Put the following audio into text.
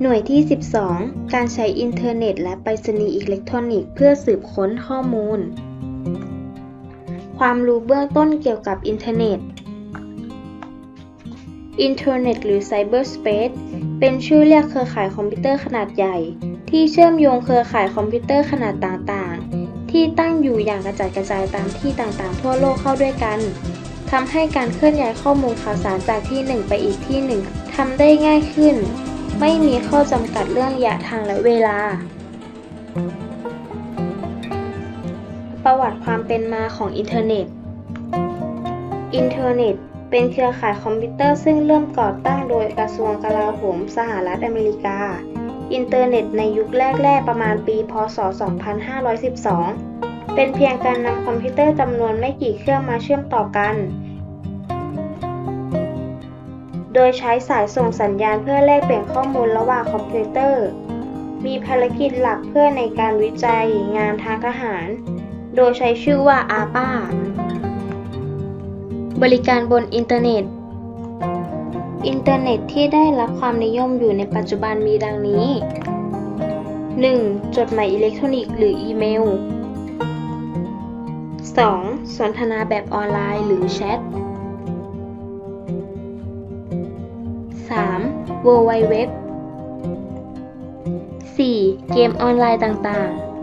หน่วยที่ 12 การใช้อินเทอร์เน็ต และไปรษณีย์อิเล็กทรอนิกส์เพื่อสืบค้นข้อมูล ความรู้เบื้องต้นเกี่ยวกับอินเทอร์เน็ต อินเทอร์เน็ตหรือไซเบอร์สเปซเป็นชื่อเรียกเครือข่ายคอมพิวเตอร์ขนาดใหญ่ ที่เชื่อมโยงเครือข่ายคอมพิวเตอร์ขนาดต่างๆ ที่ตั้งอยู่อย่างกระจัดกระจายตามที่ต่างๆ ทั่วโลกเข้าด้วยกันทำให้การเคลื่อนย้ายข้อมูลข่าวสารจากที่หนึ่งไปอีกที่หนึ่งทำได้ง่ายขึ้น ไม่มีข้อจำกัดเรื่องระยะทางและเวลา ประวัติความเป็นมาของอินเทอร์เน็ต อินเทอร์เน็ตเป็นเครือข่ายคอมพิวเตอร์ซึ่งเริ่มก่อตั้งโดยกระทรวงกลาโหมสหรัฐอเมริกา อินเทอร์เน็ตในยุคแรก ๆ ประมาณปี พศ 2512 เป็นเพียงการนำคอมพิวเตอร์จำนวนไม่กี่เครื่องมาเชื่อมต่อกัน โดยใช้สายส่งสัญญาณเพื่อแลกเปลี่ยนข้อมูลระหว่างคอมพิวเตอร์ มีภารกิจหลักเพื่อในการวิจัยงานทางทหาร โดยใช้ชื่อว่า ARPA บริการบนอินเทอร์เน็ต อินเทอร์เน็ตที่ได้รับความนิยมอยู่ในปัจจุบันมีดังนี้ 1. จดหมายอิเล็กทรอนิกส์หรืออีเมล 2. สนทนาแบบออนไลน์หรือแชท 3. w w w 4. เกมออนไลน์ต่างๆ